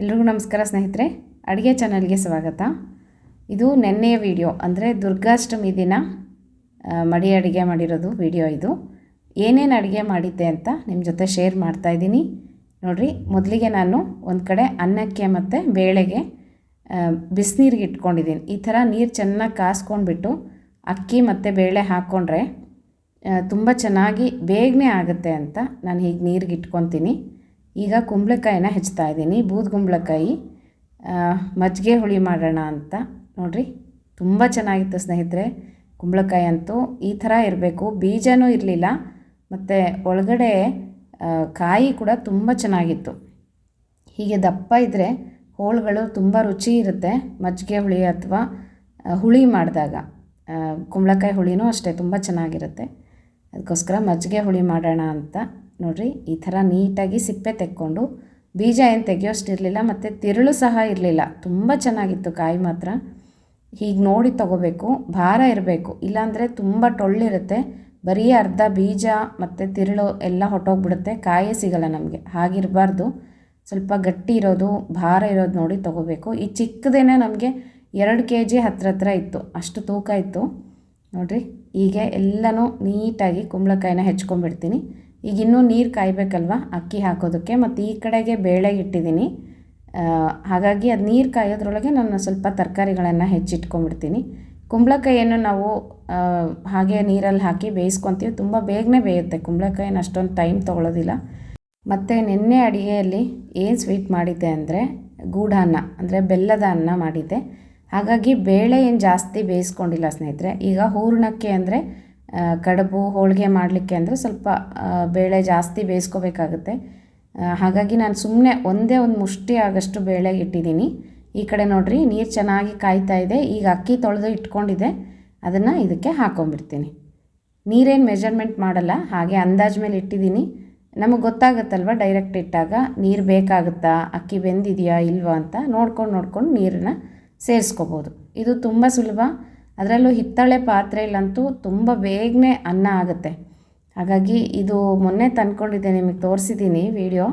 ಎಲ್ರಿಗೂ ನಮಸ್ಕಾರ ಸ್ನೇಹಿತರೆ, ಅಡುಗೆ ಚಾನಲ್ಗೆ ಸ್ವಾಗತ. ಇದು ನೆನ್ನೆಯ ವಿಡಿಯೋ, ಅಂದರೆ ದುರ್ಗಾಷ್ಟಮಿ ದಿನ ಮಡಿ ಅಡುಗೆ ಮಾಡಿರೋದು ವಿಡಿಯೋ ಇದು. ಏನೇನು ಅಡುಗೆ ಮಾಡಿದ್ದೆ ಅಂತ ನಿಮ್ಮ ಜೊತೆ ಶೇರ್ ಮಾಡ್ತಾ ಇದ್ದೀನಿ. ನೋಡಿರಿ, ಮೊದಲಿಗೆ ನಾನು ಒಂದು ಕಡೆ ಅನ್ನಕ್ಕೆ ಮತ್ತು ಬೇಳೆಗೆ ಬಿಸಿನೀರಿಗೆ ಇಟ್ಕೊಂಡಿದ್ದೀನಿ. ಈ ಥರ ನೀರು ಚೆನ್ನಾಗಿ ಕಾಸ್ಕೊಂಡ್ಬಿಟ್ಟು ಅಕ್ಕಿ ಮತ್ತು ಬೇಳೆ ಹಾಕ್ಕೊಂಡ್ರೆ ತುಂಬ ಚೆನ್ನಾಗಿ ಬೇಗನೆ ಆಗುತ್ತೆ ಅಂತ ನಾನು ಹೀಗೆ ನೀರಿಗೆ ಇಟ್ಕೊತೀನಿ. ಈಗ ಕುಂಬಳಕಾಯಿನ ಹೆಚ್ಚ್ತಾ ಇದ್ದೀನಿ. ಬೂದು ಕುಂಬಳಕಾಯಿ ಮಜ್ಜಿಗೆ ಹುಳಿ ಮಾಡೋಣ ಅಂತ. ನೋಡಿರಿ, ತುಂಬ ಚೆನ್ನಾಗಿತ್ತು ಸ್ನೇಹಿತರೆ. ಕುಂಬಳಕಾಯಿ ಅಂತೂ ಈ ಥರ ಇರಬೇಕು. ಬೀಜನೂ ಇರಲಿಲ್ಲ. ಮತ್ತು ಒಳಗಡೆ ಕಾಯಿ ಕೂಡ ತುಂಬ ಚೆನ್ನಾಗಿತ್ತು. ಹೀಗೆ ದಪ್ಪ ಇದ್ದರೆ ಹೋಳುಗಳು ತುಂಬ ರುಚಿ ಇರುತ್ತೆ. ಮಜ್ಜಿಗೆ ಹುಳಿ ಅಥವಾ ಹುಳಿ ಮಾಡಿದಾಗ. ಕುಂಬಳಕಾಯಿ ಹುಳಿನೂ ಅಷ್ಟೇ, ತುಂಬ ಚೆನ್ನಾಗಿರುತ್ತೆ. ಅದಕ್ಕೋಸ್ಕರ ಮಜ್ಜಿಗೆ ಹುಳಿ ಮಾಡೋಣ ಅಂತ. ನೋಡಿರಿ, ಈ ಥರ ನೀಟಾಗಿ ಸಿಪ್ಪೆ ತೆಕ್ಕೊಂಡು ಬೀಜ ಏನು ತೆಗಿಯೋಷ್ಟಿರಲಿಲ್ಲ ಮತ್ತು ತಿರುಳು ಸಹ ಇರಲಿಲ್ಲ. ತುಂಬ ಚೆನ್ನಾಗಿತ್ತು ಕಾಯಿ ಮಾತ್ರ. ಹೀಗೆ ನೋಡಿ ತಗೋಬೇಕು, ಭಾರ ಇರಬೇಕು. ಇಲ್ಲಾಂದರೆ ತುಂಬ ಟೊಳ್ಳಿರುತ್ತೆ. ಬರೀ ಅರ್ಧ ಬೀಜ ಮತ್ತು ತಿರುಳು ಎಲ್ಲ ಹೊಟ್ಟೋಗ್ಬಿಡುತ್ತೆ. ಕಾಯೇ ಸಿಗಲ್ಲ ನಮಗೆ. ಹಾಗಿರಬಾರ್ದು. ಸ್ವಲ್ಪ ಗಟ್ಟಿ ಇರೋದು, ಭಾರ ಇರೋದು ನೋಡಿ ತೊಗೋಬೇಕು. ಈ ಚಿಕ್ಕದೇನೆ ನಮಗೆ ಎರಡು ಕೆ ಜಿ ಹತ್ರ ಹತ್ರ ಇತ್ತು. ಅಷ್ಟು ತೂಕ ಇತ್ತು. ನೋಡಿರಿ, ಹೀಗೆ ಎಲ್ಲನೂ ನೀಟಾಗಿ ಕುಂಬಳಕಾಯಿನ ಹೆಚ್ಕೊಂಡ್ಬಿಡ್ತೀನಿ. ಈಗ ಇನ್ನೂ ನೀರು ಕಾಯಬೇಕಲ್ವ? ಅಕ್ಕಿ ಹಾಕೋದಕ್ಕೆ. ಮತ್ತು ಈ ಕಡೆಗೆ ಬೇಳೆ ಇಟ್ಟಿದ್ದೀನಿ. ಹಾಗಾಗಿ ಅದು ನೀರು ಕಾಯೋದ್ರೊಳಗೆ ನಾನು ಸ್ವಲ್ಪ ತರಕಾರಿಗಳನ್ನು ಹೆಚ್ಚಿಟ್ಕೊಂಡ್ಬಿಡ್ತೀನಿ. ಕುಂಬಳಕಾಯಿಯನ್ನು ನಾವು ಹಾಗೆ ನೀರಲ್ಲಿ ಹಾಕಿ ಬೇಯಿಸ್ಕೊತೀವಿ. ತುಂಬ ಬೇಗನೆ ಬೇಯುತ್ತೆ. ಕುಂಬಳಕಾಯಿನ ಅಷ್ಟೊಂದು ಟೈಮ್ ತೊಗೊಳೋದಿಲ್ಲ. ಮತ್ತು ನಿನ್ನೆ ಅಡುಗೆಯಲ್ಲಿ ಏನು ಸ್ವೀಟ್ ಮಾಡಿದ್ದೆ ಅಂದರೆ ಗೂಢಾನ್ನ ಅಂದರೆ ಬೆಲ್ಲದ ಅನ್ನ ಮಾಡಿದ್ದೆ. ಹಾಗಾಗಿ ಬೇಳೆ ಏನು ಜಾಸ್ತಿ ಬೇಯಿಸ್ಕೊಂಡಿಲ್ಲ ಸ್ನೇಹಿತರೆ. ಈಗ ಹೂರ್ಣಕ್ಕೆ ಅಂದರೆ ಕಡುಬು ಹೋಳಿಗೆ ಮಾಡಲಿಕ್ಕೆ ಅಂದರೆ ಸ್ವಲ್ಪ ಬೇಳೆ ಜಾಸ್ತಿ ಬೇಯಿಸ್ಕೋಬೇಕಾಗುತ್ತೆ. ಹಾಗಾಗಿ ನಾನು ಸುಮ್ಮನೆ ಒಂದೇ ಒಂದು ಮುಷ್ಟಿ ಆಗಷ್ಟು ಬೇಳೆ ಇಟ್ಟಿದ್ದೀನಿ. ಈ ಕಡೆ ನೋಡಿರಿ, ನೀರು ಚೆನ್ನಾಗಿ ಕಾಯ್ತಾ ಇದೆ. ಈಗ ಅಕ್ಕಿ ತೊಳೆದು ಇಟ್ಕೊಂಡಿದೆ. ಅದನ್ನು ಇದಕ್ಕೆ ಹಾಕೊಂಡ್ಬಿಡ್ತೀನಿ. ನೀರೇನು ಮೆಜರ್ಮೆಂಟ್ ಮಾಡಲ್ಲ, ಹಾಗೆ ಅಂದಾಜು ಮೇಲೆ ಇಟ್ಟಿದ್ದೀನಿ. ನಮಗೆ ಗೊತ್ತಾಗುತ್ತಲ್ವ ಡೈರೆಕ್ಟ್ ಇಟ್ಟಾಗ, ನೀರು ಬೇಕಾಗುತ್ತಾ, ಅಕ್ಕಿ ಬೆಂದಿದೆಯಾ, ಇಲ್ವಾ ಅಂತ ನೋಡ್ಕೊಂಡು ನೋಡ್ಕೊಂಡು ನೀರನ್ನು ಸೇರಿಸ್ಕೋಬೋದು. ಇದು ತುಂಬ ಸುಲಭ. ಅದರಲ್ಲೂ ಹಿತ್ತಾಳೆ ಪಾತ್ರೆಯಲ್ಲಂತೂ ತುಂಬ ಬೇಗನೆ ಅನ್ನ ಆಗುತ್ತೆ. ಹಾಗಾಗಿ ಇದು ಮೊನ್ನೆ ತಂದ್ಕೊಂಡಿದ್ದೆ, ನಿಮಗೆ ತೋರಿಸಿದ್ದೀನಿ ವಿಡಿಯೋ.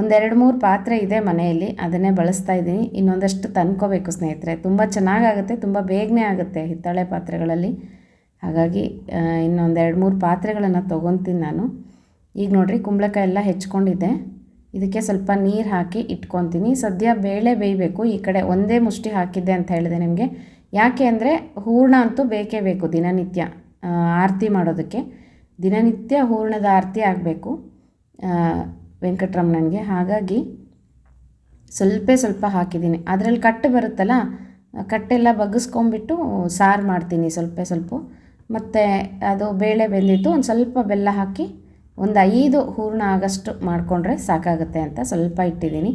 ಒಂದೆರಡು ಮೂರು ಪಾತ್ರೆ ಇದೆ ಮನೆಯಲ್ಲಿ, ಅದನ್ನೇ ಬಳಸ್ತಾ ಇದ್ದೀನಿ. ಇನ್ನೊಂದಷ್ಟು ತಂದ್ಕೋಬೇಕು ಸ್ನೇಹಿತರೆ. ತುಂಬ ಚೆನ್ನಾಗಾಗುತ್ತೆ, ತುಂಬ ಬೇಗನೆ ಆಗುತ್ತೆ ಹಿತ್ತಾಳೆ ಪಾತ್ರೆಗಳಲ್ಲಿ. ಹಾಗಾಗಿ ಇನ್ನೊಂದೆರಡು ಮೂರು ಪಾತ್ರೆಗಳನ್ನು ತೊಗೊತೀನಿ ನಾನು. ಈಗ ನೋಡಿರಿ, ಕುಂಬಳಕಾಯಿ ಎಲ್ಲ ಹೆಚ್ಕೊಂಡಿದ್ದೆ. ಇದಕ್ಕೆ ಸ್ವಲ್ಪ ನೀರು ಹಾಕಿ ಇಟ್ಕೊತೀನಿ. ಸದ್ಯ ಬೇಳೆ ಬೇಯಬೇಕು. ಈ ಕಡೆ ಒಂದೇ ಮುಷ್ಟಿ ಹಾಕಿದ್ದೆ ಅಂತ ಹೇಳಿದೆ ನಿಮಗೆ. ಯಾಕೆ ಅಂದರೆ ಹೂರ್ಣ ಅಂತೂ ಬೇಕೇ ಬೇಕು ದಿನನಿತ್ಯ ಆರತಿ ಮಾಡೋದಕ್ಕೆ. ದಿನನಿತ್ಯ ಹೂರ್ಣದ ಆರತಿ ಆಗಬೇಕು ವೆಂಕಟರಮಣನಿಗೆ. ಹಾಗಾಗಿ ಸ್ವಲ್ಪ ಸ್ವಲ್ಪ ಹಾಕಿದ್ದೀನಿ. ಅದರಲ್ಲಿ ಕಟ್ಟು ಬರುತ್ತಲ್ಲ, ಕಟ್ಟೆಲ್ಲ ಬಗ್ಗಿಸ್ಕೊಂಬಿಟ್ಟು ಸಾರು ಮಾಡ್ತೀನಿ ಸ್ವಲ್ಪ ಸ್ವಲ್ಪ. ಮತ್ತು ಅದು ಬೇಳೆ ಬೆಂದಿತ್ತು, ಒಂದು ಸ್ವಲ್ಪ ಬೆಲ್ಲ ಹಾಕಿ ಒಂದು ಐದು ಹೂರ್ಣ ಆಗಷ್ಟು ಮಾಡಿಕೊಂಡ್ರೆ ಸಾಕಾಗುತ್ತೆ ಅಂತ ಸ್ವಲ್ಪ ಇಟ್ಟಿದ್ದೀನಿ.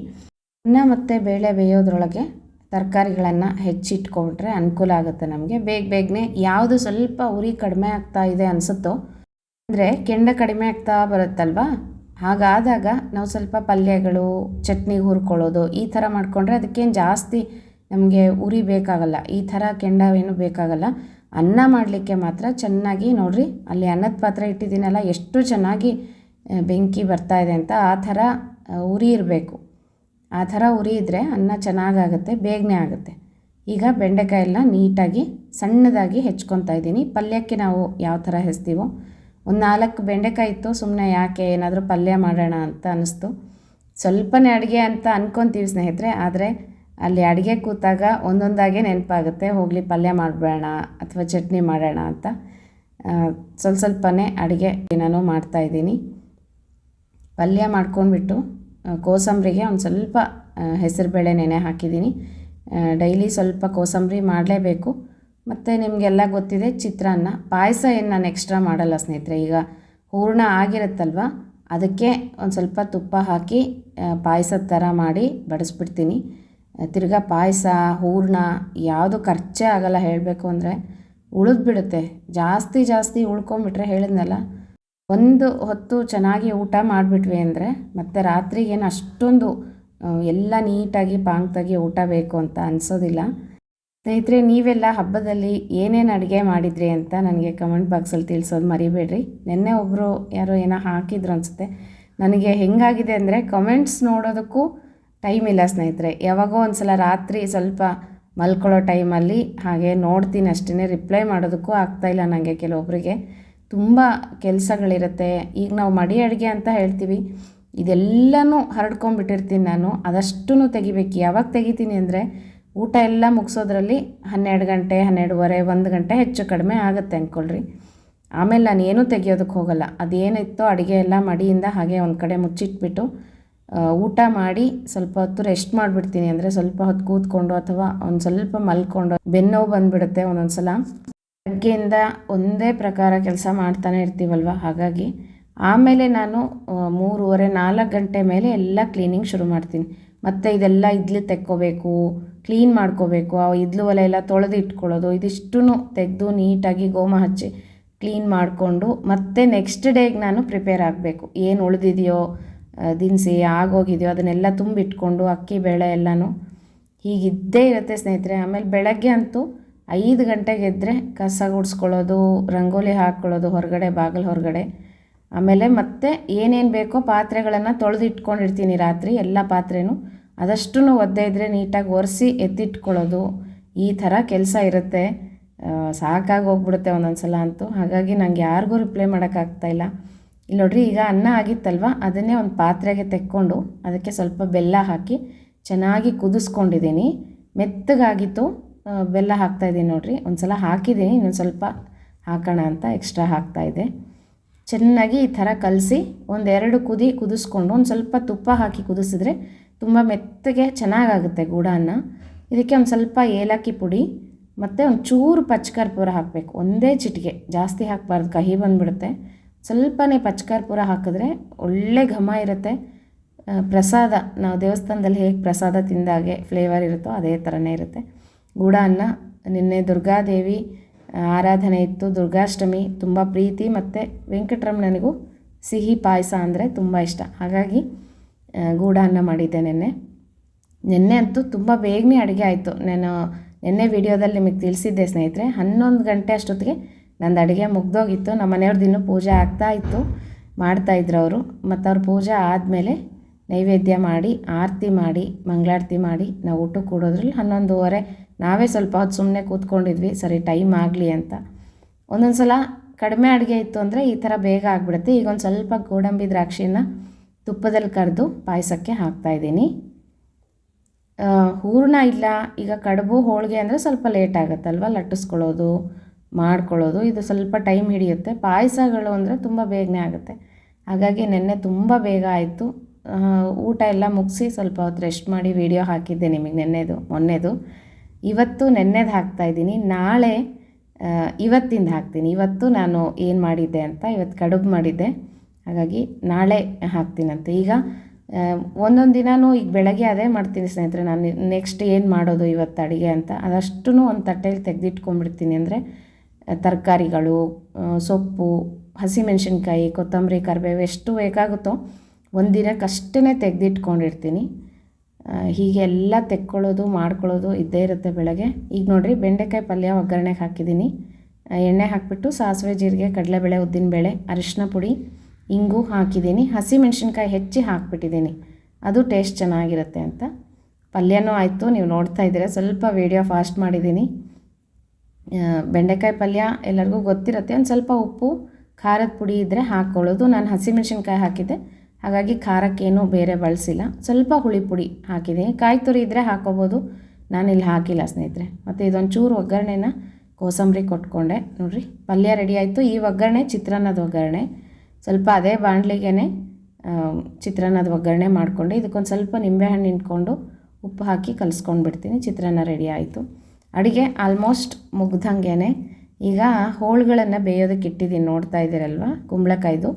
ಅನ್ನ ಮತ್ತು ಬೇಳೆ ಬೇಯೋದ್ರೊಳಗೆ ತರಕಾರಿಗಳನ್ನು ಹೆಚ್ಚಿಟ್ಕೊಂಡ್ರೆ ಅನುಕೂಲ ಆಗುತ್ತೆ ನಮಗೆ. ಬೇಗ ಬೇಗನೆ ಯಾವುದು ಸ್ವಲ್ಪ ಉರಿ ಕಡಿಮೆ ಆಗ್ತಾ ಇದೆ ಅನಿಸುತ್ತೋ, ಅಂದರೆ ಕೆಂಡ ಕಡಿಮೆ ಆಗ್ತಾ ಬರುತ್ತಲ್ವಾ? ಹಾಗಾದಾಗ ನಾವು ಸ್ವಲ್ಪ ಪಲ್ಯಗಳು, ಚಟ್ನಿ ಹುರ್ಕೊಳ್ಳೋದು, ಈ ಥರ ಮಾಡಿಕೊಂಡ್ರೆ ಅದಕ್ಕೇನು ಜಾಸ್ತಿ ನಮಗೆ ಉರಿ ಬೇಕಾಗಲ್ಲ. ಈ ಥರ ಕೆಂಡ ಏನು ಬೇಕಾಗಲ್ಲ. ಅನ್ನ ಮಾಡಲಿಕ್ಕೆ ಮಾತ್ರ ಚೆನ್ನಾಗಿ ನೋಡಿರಿ, ಅಲ್ಲಿ ಅನ್ನದ ಪಾತ್ರೆ ಇಟ್ಟಿದ್ದೀನಲ್ಲ, ಎಷ್ಟು ಚೆನ್ನಾಗಿ ಬೆಂಕಿ ಬರ್ತಾ ಇದೆ ಅಂತ ಆ ಥರ ಉರಿ ಇರಬೇಕು. ಆ ಥರ ಉರಿ ಇದ್ದರೆ ಅನ್ನ ಚೆನ್ನಾಗಾಗುತ್ತೆ, ಬೇಗನೆ ಆಗುತ್ತೆ. ಈಗ ಬೆಂಡೆಕಾಯೆಲ್ಲ ನೀಟಾಗಿ ಸಣ್ಣದಾಗಿ ಹೆಚ್ಕೊತಾ ಇದ್ದೀನಿ. ಪಲ್ಯಕ್ಕೆ ನಾವು ಯಾವ ಥರ ಹೆಚ್ತೀವೋ ಒಂದು ನಾಲ್ಕು ಬೆಂಡೆಕಾಯಿ ಇತ್ತು ಸುಮ್ಮನೆ ಯಾಕೆ ಏನಾದರೂ ಪಲ್ಯ ಮಾಡೋಣ ಅಂತ ಅನ್ನಿಸ್ತು ಸ್ವಲ್ಪನೇ ಅಡುಗೆ ಅಂತ ಅನ್ಕೊತೀವಿ ಸ್ನೇಹಿತರೆ, ಆದರೆ ಅಲ್ಲಿ ಅಡುಗೆ ಕೂತಾಗ ಒಂದೊಂದಾಗೆ ನೆನಪಾಗುತ್ತೆ. ಹೋಗಲಿ, ಪಲ್ಯ ಮಾಡಬೇಡ ಅಥವಾ ಚಟ್ನಿ ಮಾಡೋಣ ಅಂತ. ಸ್ವಲ್ಪ ಸ್ವಲ್ಪನೇ ಅಡುಗೆ ನಾನು ಮಾಡ್ತಾಯಿದ್ದೀನಿ ಪಲ್ಯ ಮಾಡ್ಕೊಂಡ್ಬಿಟ್ಟು ಕೋಸಂಬರಿಗೆ ಒಂದು ಸ್ವಲ್ಪ ಹೆಸರುಬೇಳೆ ನೆನೆ ಹಾಕಿದ್ದೀನಿ. ಡೈಲಿ ಸ್ವಲ್ಪ ಕೋಸಂಬರಿ ಮಾಡಲೇಬೇಕು. ಮತ್ತು ನಿಮಗೆಲ್ಲ ಗೊತ್ತಿದೆ ಚಿತ್ರಾನ್ನ. ಪಾಯಸ ಏನು ನಾನು ಎಕ್ಸ್ಟ್ರಾ ಮಾಡಲ್ಲ ಸ್ನೇಹಿತರೆ, ಈಗ ಹೂರ್ಣ ಆಗಿರುತ್ತಲ್ವ, ಅದಕ್ಕೆ ಒಂದು ಸ್ವಲ್ಪ ತುಪ್ಪ ಹಾಕಿ ಪಾಯಸದ ಥರ ಮಾಡಿ ಬಡಿಸ್ಬಿಡ್ತೀನಿ. ತಿರ್ಗಾ ಪಾಯಸ, ಹೂರ್ಣ ಯಾವುದು ಖರ್ಚೇ ಆಗಲ್ಲ ಹೇಳಬೇಕು ಅಂದರೆ ಉಳಿದ್ಬಿಡುತ್ತೆ ಜಾಸ್ತಿ ಜಾಸ್ತಿ ಉಳ್ಕೊಂಬಿಟ್ರೆ ಹೇಳಿದ್ನಲ್ಲ ಒಂದು ಹೊತ್ತು ಚೆನ್ನಾಗಿ ಊಟ ಮಾಡಿಬಿಟ್ವಿ ಅಂದರೆ ಮತ್ತು ರಾತ್ರಿಗೇನು ಅಷ್ಟೊಂದು ಎಲ್ಲ ನೀಟಾಗಿ ಪಾಂಕ್ತಾಗಿ ಊಟ ಬೇಕು ಅಂತ ಅನಿಸೋದಿಲ್ಲ. ಸ್ನೇಹಿತರೆ, ನೀವೆಲ್ಲ ಹಬ್ಬದಲ್ಲಿ ಏನೇನು ಅಡುಗೆ ಮಾಡಿದ್ರಿ ಅಂತ ನನಗೆ ಕಮೆಂಟ್ ಬಾಕ್ಸಲ್ಲಿ ತಿಳಿಸೋದು ಮರಿಬೇಡ್ರಿ. ನಿನ್ನೆ ಒಬ್ಬರು ಯಾರೋ ಏನೋ ಹಾಕಿದ್ರು ಅನಿಸುತ್ತೆ. ನನಗೆ ಹೆಂಗಾಗಿದೆ ಅಂದರೆ ಕಮೆಂಟ್ಸ್ ನೋಡೋದಕ್ಕೂ ಟೈಮ್ ಇಲ್ಲ ಸ್ನೇಹಿತರೆ. ಯಾವಾಗೋ ಒಂದು ಸಲ ರಾತ್ರಿ ಸ್ವಲ್ಪ ಮಲ್ಕೊಳ್ಳೋ ಟೈಮಲ್ಲಿ ಹಾಗೆ ನೋಡ್ತೀನಿ ಅಷ್ಟೇ ರಿಪ್ಲೈ ಮಾಡೋದಕ್ಕೂ ಆಗ್ತಾಯಿಲ್ಲ ನನಗೆ ಕೆಲವೊಬ್ಬರಿಗೆ ತುಂಬ ಕೆಲಸಗಳಿರುತ್ತೆ. ಈಗ ನಾವು ಮಡಿ ಅಡುಗೆ ಅಂತ ಹೇಳ್ತೀವಿ. ಇದೆಲ್ಲನೂ ಹರಡ್ಕೊಂಡ್ಬಿಟ್ಟಿರ್ತೀನಿ ನಾನು. ಅದಷ್ಟೂ ತೆಗಿಬೇಕು. ಯಾವಾಗ ತೆಗಿತೀನಿ ಅಂದರೆ ಊಟ ಎಲ್ಲ ಮುಗಿಸೋದ್ರಲ್ಲಿ ಹನ್ನೆರಡು ಗಂಟೆ, ಹನ್ನೆರಡುವರೆ, ಒಂದು ಗಂಟೆ ಹೆಚ್ಚು ಕಡಿಮೆ ಆಗುತ್ತೆ ಅಂದ್ಕೊಳ್ರಿ ಆಮೇಲೆ ನಾನು ಏನೂ ತೆಗಿಯೋದಕ್ಕೆ ಹೋಗಲ್ಲ. ಅದೇನಿತ್ತೋ ಅಡುಗೆ ಎಲ್ಲ ಮಡಿಯಿಂದ ಹಾಗೆ ಒಂದು ಕಡೆ ಮುಚ್ಚಿಟ್ಬಿಟ್ಟು ಊಟ ಮಾಡಿ ಸ್ವಲ್ಪ ಹೊತ್ತು ರೆಸ್ಟ್ ಮಾಡಿಬಿಡ್ತೀನಿ. ಅಂದರೆ ಸ್ವಲ್ಪ ಹೊತ್ತು ಕೂತ್ಕೊಂಡು ಅಥವಾ ಒಂದು ಸ್ವಲ್ಪ ಮಲ್ಕೊಂಡು ಬೆನ್ನೋವು ಬಂದುಬಿಡುತ್ತೆ ಒಂದೊಂದು ಸಲ ಬೆಳಗ್ಗೆಯಿಂದ ಒಂದೇ ಪ್ರಕಾರ ಕೆಲಸ ಮಾಡ್ತಾನೆ ಇರ್ತೀವಲ್ವ? ಹಾಗಾಗಿ ಆಮೇಲೆ ನಾನು ಮೂರುವರೆ, ನಾಲ್ಕು ಗಂಟೆ ಮೇಲೆ ಎಲ್ಲ ಕ್ಲೀನಿಂಗ್ ಶುರು ಮಾಡ್ತೀನಿ. ಮತ್ತು ಇದೆಲ್ಲ ಇದ್ಲು ತೆಕ್ಕೋಬೇಕು ಕ್ಲೀನ್ ಮಾಡ್ಕೋಬೇಕು, ಆ ಇದ್ಲು ಒಲೆ ಎಲ್ಲ ತೊಳೆದು ಇಟ್ಕೊಳ್ಳೋದು ಇದಿಷ್ಟೂ ತೆಗೆದು ನೀಟಾಗಿ ಗೋಮ ಹಚ್ಚಿ ಕ್ಲೀನ್ ಮಾಡಿಕೊಂಡು ಮತ್ತೆ ನೆಕ್ಸ್ಟ್ ಡೇಗೆ ನಾನು ಪ್ರಿಪೇರ್ ಆಗಬೇಕು. ಏನು ಉಳಿದಿದೆಯೋ ದಿನಸಿ ಆಗೋಗಿದೆಯೋ, ಅದನ್ನೆಲ್ಲ ತುಂಬಿಟ್ಕೊಂಡು ಅಕ್ಕಿ, ಬೇಳೆ ಎಲ್ಲನೂ ಹೀಗಿದ್ದೇ ಇರುತ್ತೆ ಸ್ನೇಹಿತರೆ. ಆಮೇಲೆ ಬೆಳಗ್ಗೆ ಅಂತೂ ಐದು ಗಂಟೆಗೆ ಎದ್ದರೆ ಕಸ ಗುಡಿಸ್ಕೊಳ್ಳೋದು, ರಂಗೋಲಿ ಹಾಕ್ಕೊಳ್ಳೋದು ಹೊರಗಡೆ, ಬಾಗಿಲು ಹೊರಗಡೆ. ಆಮೇಲೆ ಮತ್ತೆ ಏನೇನು ಬೇಕೋ ಪಾತ್ರೆಗಳನ್ನು ತೊಳೆದು ಇಟ್ಕೊಂಡಿರ್ತೀನಿ ರಾತ್ರಿ, ಎಲ್ಲ ಪಾತ್ರೆನೂ. ಅದಷ್ಟೂ ಒದ್ದೆ ಇದ್ದರೆ ನೀಟಾಗಿ ಒರೆಸಿ ಎತ್ತಿಟ್ಕೊಳ್ಳೋದು, ಈ ಥರ ಕೆಲಸ ಇರುತ್ತೆ. ಸಾಕಾಗಿ ಹೋಗ್ಬಿಡುತ್ತೆ ಒಂದೊಂದು ಸಲ ಅಂತೂ. ಹಾಗಾಗಿ ನಂಗೆ ಯಾರಿಗೂ ರಿಪ್ಲೈ ಮಾಡೋಕ್ಕಾಗ್ತಾಯಿಲ್ಲ ಇಲ್ಲಿ. ನೋಡ್ರಿ, ಈಗ ಅನ್ನ ಆಗಿತ್ತಲ್ವ? ಅದನ್ನೇ ಒಂದು ಪಾತ್ರೆಗೆ ತೆಕ್ಕೊಂಡು ಅದಕ್ಕೆ ಸ್ವಲ್ಪ ಬೆಲ್ಲ ಹಾಕಿ ಚೆನ್ನಾಗಿ ಕುದಿಸ್ಕೊಂಡಿದ್ದೀನಿ. ಮೆತ್ತಗಾಗಿತ್ತು. ಬೆಲ್ಲ ಹಾಕ್ತಾಯಿದ್ದೀನಿ ನೋಡಿರಿ. ಒಂದು ಸಲ ಹಾಕಿದ್ದೀನಿ ಇನ್ನೊಂದು ಸ್ವಲ್ಪ ಹಾಕೋಣ ಅಂತ ಎಕ್ಸ್ಟ್ರಾ ಹಾಕ್ತಾಯಿದ್ದೆ ಚೆನ್ನಾಗಿ ಈ ಥರ ಕಲಸಿ ಒಂದೆರಡು ಕುದಿ ಕುದಿಸ್ಕೊಂಡು ಒಂದು ಸ್ವಲ್ಪ ತುಪ್ಪ ಹಾಕಿ ಕುದಿಸಿದ್ರೆ ತುಂಬ ಮೆತ್ತಗೆ ಚೆನ್ನಾಗಾಗುತ್ತೆ ಗೂಡ ಅನ್ನ ಇದಕ್ಕೆ ಒಂದು ಸ್ವಲ್ಪ ಏಲಕ್ಕಿ ಪುಡಿ ಮತ್ತು ಒಂದು ಚೂರು ಪಚ್ಕರ್ಪೂರ ಹಾಕಬೇಕು. ಒಂದೇ ಚಿಟಿಕೆ. ಜಾಸ್ತಿ ಹಾಕಬಾರ್ದು, ಕಹಿ ಬಂದುಬಿಡುತ್ತೆ. ಸ್ವಲ್ಪನೇ ಪಚ್ಕರ್ಪೂರ ಹಾಕಿದ್ರೆ ಒಳ್ಳೆ ಘಮ ಇರುತ್ತೆ. ಪ್ರಸಾದ, ನಾವು ದೇವಸ್ಥಾನದಲ್ಲಿ ಹೇಗೆ ಪ್ರಸಾದ ತಿಂದಾಗೆ ಫ್ಲೇವರ್ ಇರುತ್ತೋ ಅದೇ ಥರನೇ ಇರುತ್ತೆ. ಗೂಡ ಅನ್ನ ನಿನ್ನೆ ದುರ್ಗಾದೇವಿ ಆರಾಧನೆ ಇತ್ತು. ದುರ್ಗಾಷ್ಟಮಿ ತುಂಬ ಪ್ರೀತಿ ಮತ್ತು ವೆಂಕಟರಮಣನಿಗೂ ಸಿಹಿ ಪಾಯಸ ಅಂದರೆ ತುಂಬ ಇಷ್ಟ. ಹಾಗಾಗಿ ಗೂಡನ್ನ ಮಾಡಿದ್ದೆ ನಿನ್ನೆ. ನಿನ್ನೆ ಅಂತೂ ತುಂಬ ಬೇಗನೆ ಅಡುಗೆ ಆಯಿತು. ನಾನು ನಿನ್ನೆ ವಿಡಿಯೋದಲ್ಲಿ ನಿಮಗೆ ತಿಳಿಸಿದ್ದೆ ಸ್ನೇಹಿತರೆ, ಹನ್ನೊಂದು ಗಂಟೆ ಅಷ್ಟೊತ್ತಿಗೆ ನಂದು ಅಡುಗೆ ಮುಗ್ದೋಗಿತ್ತು. ನಮ್ಮ ಮನೆಯವ್ರದ್ದು ಇನ್ನೂ ಪೂಜೆ ಆಗ್ತಾ ಇತ್ತು ಮಾಡ್ತಾಯಿದ್ರು ಅವರು. ಮತ್ತು ಅವ್ರ ಪೂಜೆ ಆದಮೇಲೆ ನೈವೇದ್ಯ ಮಾಡಿ, ಆರತಿ ಮಾಡಿ, ಮಂಗಳಾರತಿ ಮಾಡಿ ನಾವು ಊಟಕ್ಕೆ ಕೂಡೋದ್ರಲ್ಲಿ ಹನ್ನೊಂದುವರೆ ನಾವೇ ಸ್ವಲ್ಪ ಹೊತ್ತು ಸುಮ್ಮನೆ ಕೂತ್ಕೊಂಡಿದ್ವಿ, ಸರಿ ಟೈಮ್ ಆಗಲಿ ಅಂತ. ಒಂದೊಂದು ಸಲ ಕಡಿಮೆ ಅಡುಗೆ ಇತ್ತು ಅಂದರೆ ಈ ಥರ ಬೇಗ ಆಗಿಬಿಡುತ್ತೆ. ಈಗ ಒಂದು ಸ್ವಲ್ಪ ಗೋಡಂಬಿ ದ್ರಾಕ್ಷಿನ ತುಪ್ಪದಲ್ಲಿ ಕರೆದು ಪಾಯಸಕ್ಕೆ ಹಾಕ್ತಾಯಿದ್ದೀನಿ ಹೂರ್ಣ ಇಲ್ಲ, ಈಗ ಕಡುಬು ಹೋಳಿಗೆ ಅಂದರೆ ಸ್ವಲ್ಪ ಲೇಟ್ ಆಗುತ್ತಲ್ವ? ಲಟ್ಟಿಸ್ಕೊಳ್ಳೋದು, ಮಾಡ್ಕೊಳ್ಳೋದು, ಇದು ಸ್ವಲ್ಪ ಟೈಮ್ ಹಿಡಿಯುತ್ತೆ. ಪಾಯಸಗಳು ಅಂದರೆ ತುಂಬ ಬೇಗನೆ ಆಗುತ್ತೆ. ಹಾಗಾಗಿ ನೆನ್ನೆ ತುಂಬ ಬೇಗ ಆಯಿತು. ಊಟ ಎಲ್ಲ ಮುಗಿಸಿ ಸ್ವಲ್ಪ ಹೊತ್ತು ರೆಸ್ಟ್ ಮಾಡಿ ವಿಡಿಯೋ ಹಾಕಿದ್ದೆ ನಿಮಗೆ ನೆನ್ನೆದು, ಮೊನ್ನೆದು. ಇವತ್ತು ನೆನ್ನೆದು ಹಾಕ್ತಾ ಇದ್ದೀನಿ. ನಾಳೆ ಇವತ್ತಿಂದ ಹಾಕ್ತೀನಿ. ಇವತ್ತು ನಾನು ಏನು ಮಾಡಿದ್ದೆ ಅಂತ ಇವತ್ತು ಕಡುಬು ಮಾಡಿದ್ದೆ. ಹಾಗಾಗಿ ನಾಳೆ ಹಾಕ್ತೀನಂತೆ. ಈಗ ಒಂದೊಂದು ದಿನವೂ ಈಗ ಬೆಳಗ್ಗೆ ಅದೇ ಮಾಡ್ತೀನಿ ಸ್ನೇಹಿತರೆ. ನಾನು ನೆಕ್ಸ್ಟ್ ಏನು ಮಾಡೋದು ಇವತ್ತು ಅಡುಗೆ ಅಂತ ಅದಷ್ಟೂ ಒಂದು ತಟ್ಟೆಯಲ್ಲಿ ತೆಗೆದಿಟ್ಕೊಂಡ್ಬಿಡ್ತೀನಿ ಅಂದರೆ ತರಕಾರಿಗಳು ಸೊಪ್ಪು, ಹಸಿಮೆಣಸಿನ್ಕಾಯಿ, ಕೊತ್ತಂಬರಿ, ಕರಿಬೇವು, ಎಷ್ಟು ಬೇಕಾಗುತ್ತೋ ಒಂದು ತೆಗೆದಿಟ್ಕೊಂಡಿರ್ತೀನಿ. ಹೀಗೆ ಎಲ್ಲ ತೆಕ್ಕೊಳ್ಳೋದು, ಮಾಡ್ಕೊಳ್ಳೋದು ಇದ್ದೇ ಇರುತ್ತೆ ಬೆಳಗ್ಗೆ ಈಗ ನೋಡಿರಿ, ಬೆಂಡೆಕಾಯಿ ಪಲ್ಯ ಒಗ್ಗರಣೆಗೆ ಹಾಕಿದ್ದೀನಿ. ಎಣ್ಣೆ ಹಾಕಿಬಿಟ್ಟು ಸಾಸಿವೆ, ಜೀರಿಗೆ, ಕಡಲೆಬೇಳೆ ಉದ್ದಿನಬೇಳೆ ಅರಿಶಿನ ಪುಡಿ, ಇಂಗು ಹಾಕಿದ್ದೀನಿ. ಹಸಿಮೆಣ್ಸಿನ್ಕಾಯಿ ಹೆಚ್ಚಿ ಹಾಕ್ಬಿಟ್ಟಿದ್ದೀನಿ. ಅದು ಟೇಸ್ಟ್ ಚೆನ್ನಾಗಿರುತ್ತೆ ಅಂತ. ಪಲ್ಯನೂ ಆಯಿತು, ನೀವು ನೋಡ್ತಾ ಇದ್ದೀರಾ. ಸ್ವಲ್ಪ ವೀಡಿಯೋ ಫಾಸ್ಟ್ ಮಾಡಿದ್ದೀನಿ. ಬೆಂಡೆಕಾಯಿ ಪಲ್ಯ ಎಲ್ಲರಿಗೂ ಗೊತ್ತಿರುತ್ತೆ. ಒಂದು ಸ್ವಲ್ಪ ಉಪ್ಪು, ಖಾರದ ಪುಡಿ ಇದ್ದರೆ ಹಾಕ್ಕೊಳ್ಳೋದು. ನಾನು ಹಸಿಮೆಣಸಿನ್ಕಾಯಿ ಹಾಕಿದ್ದೆ. ಹಾಗಾಗಿ ಖಾರಕ್ಕೇನು ಬೇರೆ ಬಳಸಿಲ್ಲ. ಸ್ವಲ್ಪ ಹುಳಿ ಪುಡಿ ಹಾಕಿದೆ. ಕಾಯಿ ತುರಿ ಇದ್ದರೆ ಹಾಕೋಬೋದು. ನಾನಿಲ್ಲಿ ಹಾಕಿಲ್ಲ ಸ್ನೇಹಿತರೆ. ಮತ್ತು ಇದೊಂದು ಚೂರು ಒಗ್ಗರಣೆನ ಕೋಸಂಬರಿ ಕೊಟ್ಕೊಂಡೆ. ನೋಡಿರಿ, ಪಲ್ಯ ರೆಡಿ ಆಯಿತು. ಈ ಒಗ್ಗರಣೆ ಚಿತ್ರಾನ್ನದ ಒಗ್ಗರಣೆ. ಸ್ವಲ್ಪ ಅದೇ ಬಾಣಲಿಗೆ ಚಿತ್ರಾನ್ನದ ಒಗ್ಗರಣೆ ಮಾಡಿಕೊಂಡೆ. ಇದಕ್ಕೊಂದು ಸ್ವಲ್ಪ ನಿಂಬೆಹಣ್ಣು ಇಟ್ಕೊಂಡು ಉಪ್ಪು ಹಾಕಿ ಕಲಿಸ್ಕೊಂಡು ಬಿಡ್ತೀನಿ ಚಿತ್ರಾನ್ನ ರೆಡಿ ಆಯಿತು. ಅಡುಗೆ ಆಲ್ಮೋಸ್ಟ್ ಮುಗ್ದಂಗೆ ಈಗ ಹೋಳುಗಳನ್ನು ಬೇಯೋದಕ್ಕೆ ಇಟ್ಟಿದ್ದೀನಿ. ನೋಡ್ತಾ ಇದ್ದೀರಲ್ವ? ಕುಂಬಳಕಾಯ್ದು.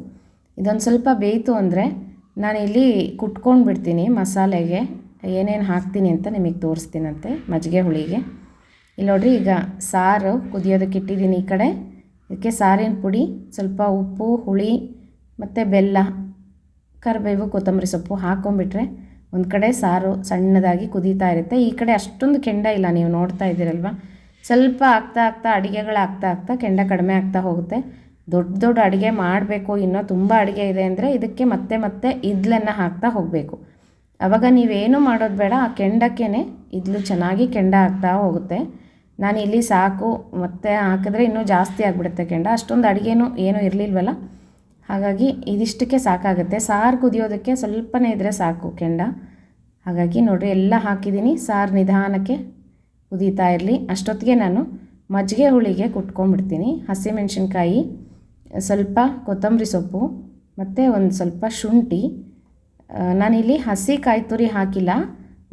ಇದೊಂದು ಸ್ವಲ್ಪ ಬೇಯಿತು ಅಂದರೆ ನಾನಿಲ್ಲಿ ಕುಟ್ಕೊಂಡು ಬಿಡ್ತೀನಿ ಮಸಾಲೆಗೆ. ಏನೇನು ಹಾಕ್ತೀನಿ ಅಂತ ನಿಮಗೆ ತೋರಿಸ್ತೀನಂತೆ ಮಜ್ಜಿಗೆ ಹುಳಿಗೆ. ಇಲ್ಲಿ ನೋಡ್ರಿ ಈಗ ಸಾರು ಕುದಿಯೋದಕ್ಕೆ ಇಟ್ಟಿದ್ದೀನಿ ಈ ಕಡೆ. ಇದಕ್ಕೆ ಸಾರಿನ ಪುಡಿ, ಸ್ವಲ್ಪ ಉಪ್ಪು, ಹುಳಿ ಮತ್ತು ಬೆಲ್ಲ, ಕರಿಬೇವು, ಕೊತ್ತಂಬರಿ ಸೊಪ್ಪು ಹಾಕ್ಕೊಂಬಿಟ್ರೆ ಒಂದು ಕಡೆ ಸಾರು ಸಣ್ಣದಾಗಿ ಕುದೀತಾ ಇರುತ್ತೆ. ಈ ಕಡೆ ಅಷ್ಟೊಂದು ಕೆಂಡ ಇಲ್ಲ, ನೀವು ನೋಡ್ತಾ ಇದ್ದೀರಲ್ವ? ಸ್ವಲ್ಪ ಆಗ್ತಾ ಆಗ್ತಾ ಅಡುಗೆಗಳು ಆಗ್ತಾ ಆಗ್ತಾ ಕೆಂಡ ಕಡಿಮೆ ಆಗ್ತಾ ಹೋಗುತ್ತೆ. ದೊಡ್ಡ ದೊಡ್ಡ ಅಡುಗೆ ಮಾಡಬೇಕು, ಇನ್ನೂ ತುಂಬ ಅಡುಗೆ ಇದೆ ಅಂದರೆ ಇದಕ್ಕೆ ಮತ್ತೆ ಮತ್ತೆ ಇದ್ಲನ್ನು ಹಾಕ್ತಾ ಹೋಗಬೇಕು. ಆವಾಗ ನೀವೇನು ಮಾಡೋದು ಬೇಡ, ಆ ಕೆಂಡಕ್ಕೇ ಇದ್ಲು ಚೆನ್ನಾಗಿ ಕೆಂಡ ಹಾಕ್ತಾ ಹೋಗುತ್ತೆ. ನಾನು ಇಲ್ಲಿ ಸಾಕು, ಮತ್ತೆ ಹಾಕಿದ್ರೆ ಇನ್ನೂ ಜಾಸ್ತಿ ಆಗಿಬಿಡುತ್ತೆ ಕೆಂಡ. ಅಷ್ಟೊಂದು ಅಡುಗೆನೂ ಏನೂ ಇರಲಿಲ್ವಲ್ಲ? ಹಾಗಾಗಿ ಇದಿಷ್ಟಕ್ಕೆ ಸಾಕಾಗುತ್ತೆ. ಸಾರು ಕುದಿಯೋದಕ್ಕೆ ಸ್ವಲ್ಪನೇ ಇದ್ದರೆ ಸಾಕು ಕೆಂಡ. ಹಾಗಾಗಿ ನೋಡಿರಿ, ಎಲ್ಲ ಹಾಕಿದ್ದೀನಿ. ಸಾರು ನಿಧಾನಕ್ಕೆ ಕುದೀತಾ ಇರಲಿ. ಅಷ್ಟೊತ್ತಿಗೆ ನಾನು ಮಜ್ಜಿಗೆ ಹುಳಿಗೆ ಕುಟ್ಕೊಂಡ್ಬಿಡ್ತೀನಿ. ಹಸಿಮೆಣ್ಸಿನ್ಕಾಯಿ ಸ್ವಲ್ಪ ಕೊತ್ತಂಬರಿ ಸೊಪ್ಪು ಮತ್ತು ಒಂದು ಸ್ವಲ್ಪ ಶುಂಠಿ. ನಾನಿಲ್ಲಿ ಹಸಿ ಕಾಯಿ ತುರಿ ಹಾಕಿಲ್ಲ.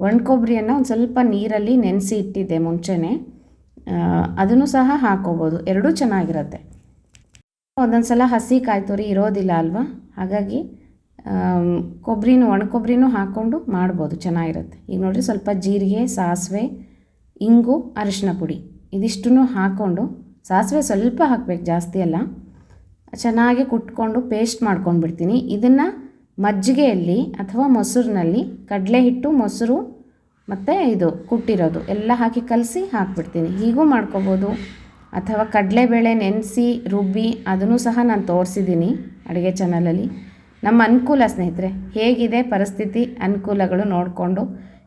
ಒಣ ಕೊಬ್ಬರಿಯನ್ನು ಒಂದು ಸ್ವಲ್ಪ ನೀರಲ್ಲಿ ನೆನೆಸಿ ಇಟ್ಟಿದ್ದೆ ಮುಂಚೆನೇ. ಅದನ್ನು ಸಹ ಹಾಕೋಬೋದು. ಎರಡೂ ಚೆನ್ನಾಗಿರುತ್ತೆ. ಒಂದೊಂದು ಸಲ ಹಸಿ ಕಾಯಿ ತುರಿ ಇರೋದಿಲ್ಲ ಅಲ್ವಾ? ಹಾಗಾಗಿ ಕೊಬ್ಬರಿನೂ ಒಣ ಕೊಬ್ಬರಿನೂ ಹಾಕ್ಕೊಂಡು ಮಾಡ್ಬೋದು. ಚೆನ್ನಾಗಿರುತ್ತೆ. ಈಗ ನೋಡಿರಿ ಸ್ವಲ್ಪ ಜೀರಿಗೆ, ಸಾಸಿವೆ, ಇಂಗು ಅರಿಶಿನ ಪುಡಿ. ಇದಿಷ್ಟು ಹಾಕ್ಕೊಂಡು ಸಾಸಿವೆ ಸ್ವಲ್ಪ ಹಾಕ್ಬೇಕು ಜಾಸ್ತಿ ಅಲ್ಲ. ಚೆನ್ನಾಗಿ ಕುಟ್ಕೊಂಡು ಪೇಸ್ಟ್ ಮಾಡ್ಕೊಂಡ್ಬಿಡ್ತೀನಿ. ಇದನ್ನು ಮಜ್ಜಿಗೆಯಲ್ಲಿ ಅಥವಾ ಮೊಸರಿನಲ್ಲಿ ಕಡಲೆ ಹಿಟ್ಟು ಮೊಸರು ಮತ್ತು ಇದು ಕುಟ್ಟಿರೋದು. ಎಲ್ಲ ಹಾಕಿ ಕಲಸಿ ಹಾಕ್ಬಿಡ್ತೀನಿ. ಹೀಗೂ ಮಾಡ್ಕೋಬೋದು. ಅಥವಾ ಕಡಲೆಬೇಳೆ ನೆನೆಸಿ, ರುಬ್ಬಿ, ಅದನ್ನು ಸಹ ನಾನು ತೋರಿಸಿದ್ದೀನಿ ಅಡುಗೆ ಚಾನಲಲ್ಲಿ. ನಮ್ಮ ಅನುಕೂಲ ಸ್ನೇಹಿತರೆ, ಹೇಗಿದೆ ಪರಿಸ್ಥಿತಿ? ಅನುಕೂಲಗಳು ನೋಡಿಕೊಂಡು.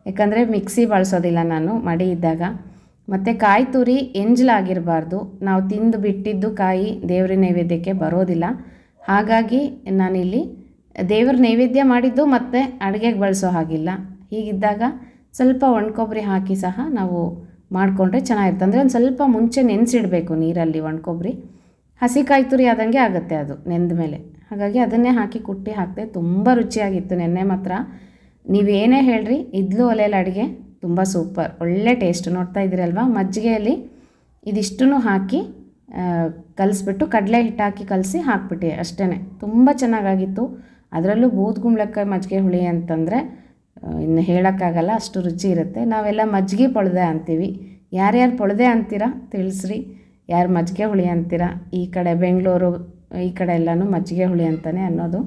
ಯಾಕಂದರೆ ಮಿಕ್ಸಿ ಬಳಸೋದಿಲ್ಲ ನಾನು ಮಡಿ ಇದ್ದಾಗ. ಮತ್ತು ಕಾಯಿ ತುರಿ ಎಂಜಲಾಗಿರಬಾರ್ದು. ನಾವು ತಿಂದು ಬಿಟ್ಟಿದ್ದು ಕಾಯಿ ದೇವ್ರ ನೈವೇದ್ಯಕ್ಕೆ ಬರೋದಿಲ್ಲ. ಹಾಗಾಗಿ ನಾನಿಲ್ಲಿ ದೇವ್ರ ನೈವೇದ್ಯ ಮಾಡಿದ್ದು ಮತ್ತು ಅಡುಗೆಗೆ ಬಳಸೋ ಹಾಗಿಲ್ಲ. ಹೀಗಿದ್ದಾಗ ಸ್ವಲ್ಪ ಒಣಕೊಬ್ಬರಿ ಹಾಕಿ ಸಹ ನಾವು ಮಾಡಿಕೊಂಡ್ರೆ ಚೆನ್ನಾಗಿರುತ್ತೆ. ಅಂದರೆ ಒಂದು ಸ್ವಲ್ಪ ಮುಂಚೆ ನೆನೆಸಿಡಬೇಕು ನೀರಲ್ಲಿ ಒಣಕೊಬ್ಬರಿ ಹಸಿ ಕಾಯಿ ತುರಿ ಆದಂಗೆ ಆಗುತ್ತೆ ಅದು ನೆಂದ ಮೇಲೆ. ಹಾಗಾಗಿ ಅದನ್ನೇ ಹಾಕಿ ಕುಟ್ಟಿ ಹಾಕಿದೆ ತುಂಬ ರುಚಿಯಾಗಿತ್ತು ನೆನ್ನೆ ಮಾತ್ರ. ನೀವೇನೇ ಹೇಳ್ರಿ, ಇದ್ಲು ಒಲೆಯಲ್ಲಿ ಅಡುಗೆ. ತುಂಬ ಸೂಪರ್. ಒಳ್ಳೆ ಟೇಸ್ಟ್ ನೋಡ್ತಾ ಇದ್ದೀರಲ್ವಾ? ಮಜ್ಜಿಗೆಯಲ್ಲಿ ಇದಿಷ್ಟನ್ನು ಹಾಕಿ ಕಲಿಸ್ಬಿಟ್ಟು ಕಡಲೆ ಹಿಟ್ಟು ಹಾಕಿ ಕಲಸಿ ಹಾಕ್ಬಿಟ್ಟೆ ಅಷ್ಟೇ ತುಂಬ ಚೆನ್ನಾಗಾಗಿತ್ತು. ಅದರಲ್ಲೂ ಬೂದ್ಗುಂಬಳಕಾಯಿ ಮಜ್ಜಿಗೆ ಹುಳಿ ಅಂತಂದರೆ ಇನ್ನು ಹೇಳೋಕ್ಕಾಗಲ್ಲ, ಅಷ್ಟು ರುಚಿ ಇರುತ್ತೆ. ನಾವೆಲ್ಲ ಮಜ್ಜಿಗೆ ಪೊಳ್ದೆ ಅಂತೀವಿ. ಯಾರ್ಯಾರು ಪೊಳ್ದೆ ಅಂತೀರಾ ತಿಳಿಸ್ರಿ. ಯಾರು ಮಜ್ಜಿಗೆ ಹುಳಿ ಅಂತೀರಾ? ಈ ಕಡೆ ಬೆಂಗಳೂರು, ಈ ಕಡೆ ಎಲ್ಲನೂ ಮಜ್ಜಿಗೆ ಹುಳಿ ಅಂತಲೇ ಅನ್ನೋದು.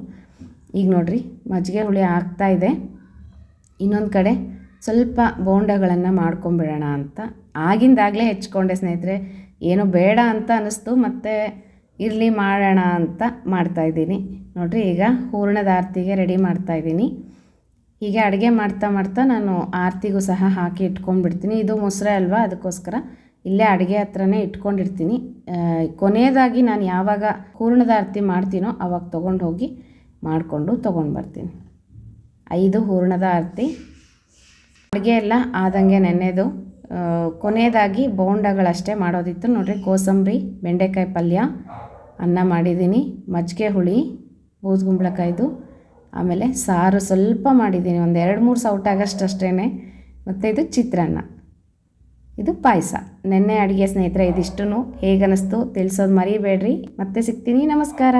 ಈಗ ನೋಡಿರಿ, ಮಜ್ಜಿಗೆ ಹುಳಿ ಆಗ್ತಾ ಇದೆ. ಇನ್ನೊಂದು ಕಡೆ ಸ್ವಲ್ಪ ಬೋಂಡಗಳನ್ನು ಮಾಡ್ಕೊಂಬಿಡೋಣ ಅಂತ. ಆಗಿಂದಾಗಲೇ ಹೆಚ್ಕೊಂಡೆ ಸ್ನೇಹಿತರೆ, ಏನು ಬೇಡ ಅಂತ ಅನ್ನಿಸ್ತು ಮತ್ತು ಇರಲಿ ಮಾಡೋಣ ಅಂತ ಮಾಡ್ತಾಯಿದ್ದೀನಿ ನೋಡಿರಿ, ಈಗ ಹೂರ್ಣದ ಆರತಿಗೆ ರೆಡಿ ಮಾಡ್ತಾಯಿದ್ದೀನಿ ಹೀಗೆ ಅಡುಗೆ ಮಾಡ್ತಾ ಮಾಡ್ತಾ ನಾನು ಆರತಿಗೂ ಸಹ ಹಾಕಿ ಇಟ್ಕೊಂಡ್ಬಿಡ್ತೀನಿ. ಇದು ಮೊಸರೆ ಅಲ್ವಾ, ಅದಕ್ಕೋಸ್ಕರ ಇಲ್ಲೇ ಅಡುಗೆ ಹತ್ರನೇ ಇಟ್ಕೊಂಡಿರ್ತೀನಿ. ಕೊನೆಯದಾಗಿ ನಾನು ಯಾವಾಗ ಹೂರ್ಣದ ಆರತಿ ಮಾಡ್ತೀನೋ ಅವಾಗ ತೊಗೊಂಡು ಹೋಗಿ ಮಾಡಿಕೊಂಡು ತೊಗೊಂಡು ಬರ್ತೀನಿ ಐದು ಹೂರ್ಣದ ಆರತಿ. ಅಡುಗೆ ಎಲ್ಲ ಆದಂಗೆ ನೆನೆದು ಕೊನೆಯದಾಗಿ ಬೋಂಡಗಳಷ್ಟೇ ಮಾಡೋದಿತ್ತು. ನೋಡಿರಿ, ಕೋಸಂಬರಿ, ಬೆಂಡೆಕಾಯಿ ಪಲ್ಯ, ಅನ್ನ ಮಾಡಿದ್ದೀನಿ, ಮಜ್ಜಿಗೆ ಹುಳಿ ಬೂದುಗುಂಬಳಕಾಯ್ದು ಆಮೇಲೆ ಸಾರು ಸ್ವಲ್ಪ ಮಾಡಿದ್ದೀನಿ. ಒಂದು ಎರಡು ಮೂರು ಸೌಟಾಗಷ್ಟು ಅಷ್ಟೇ ಮತ್ತು ಇದು ಚಿತ್ರಾನ್ನ. ಇದು ಪಾಯಸ. ನೆನ್ನೆ ಅಡುಗೆ ಸ್ನೇಹಿತರೆ ಇದಿಷ್ಟು ಹೇಗನ್ನಿಸ್ತು? ತಿಳಿಸೋದು ಮರಿಬೇಡ್ರಿ. ಮತ್ತೆ ಸಿಗ್ತೀನಿ. ನಮಸ್ಕಾರ.